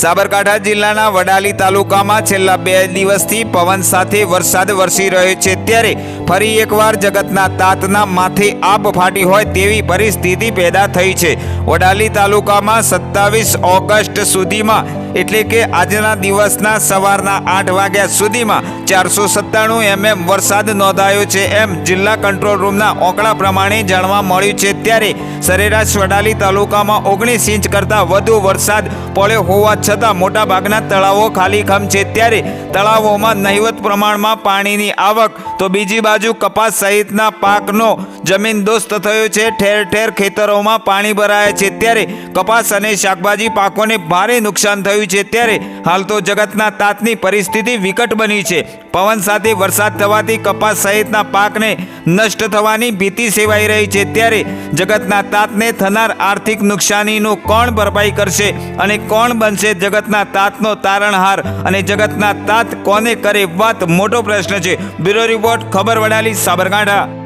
સાબરકાંઠા જિલ્લાના વડાલી તાલુકામાં છેલ્લા બે દિવસથી પવન સાથે વરસાદ વરસી રહ્યો છે. ત્યારે ફરી એકવાર જગતના તાતના માથે આબ ફાટી હોય તેવી પરિસ્થિતિ પેદા થઈ છે. વડાલી તાલુકામાં સત્તાવીસ ઓગસ્ટ સુધીમાં, એટલે કે આજના દિવસના સવારના આઠ વાગ્યા સુધીમાં, ચારસો સત્તાણું એમએમ વરસાદ નોંધાયો છે એમ જિલ્લા કંટ્રોલ રૂમના આંકડા પ્રમાણે જાણવા મળ્યું છે. ત્યારે સરેરાશ વડાલી તાલુકામાં ઓગણીસ ઇંચ કરતાં વધુ વરસાદ પડ્યો હોવા છતાં મોટાભાગના તળાવો ખાલી ખમ છે. ત્યારે તળાવોમાં નહિવત પ્રમાણમાં પાણીની આવક. તો બીજી બાજુ કપાસ સહિતના પાકનો જમીન દોસ્ત થયો છે. ઠેર ઠેર ખેતરોમાં પાણી ભરાયા છે. ત્યારે કપાસ અને શાકભાજી પાકોને ભારે નુકસાન થયું છે. ત્યારે હાલ તો જગતના તાતની પરિસ્થિતિ વિકટ બની છે. પવન સાથે વરસાદ થવાથી કપાસ સહિતના પાકને નષ્ટ થવાની ભીતિ સેવાઈ રહી છે. ત્યારે જગતના તાતને થનાર આર્થિક નુકસાનીનું કોણ ભરપાઈ કરશે અને કોણ બનશે? જગતના તાતનો તારણહાર અને જગતના તાત કોને કરે વાત મોટો પ્રશ્ન છે. બ્યુરો રિપોર્ટ, ખબર વડાલી, સાબરકાંઠા.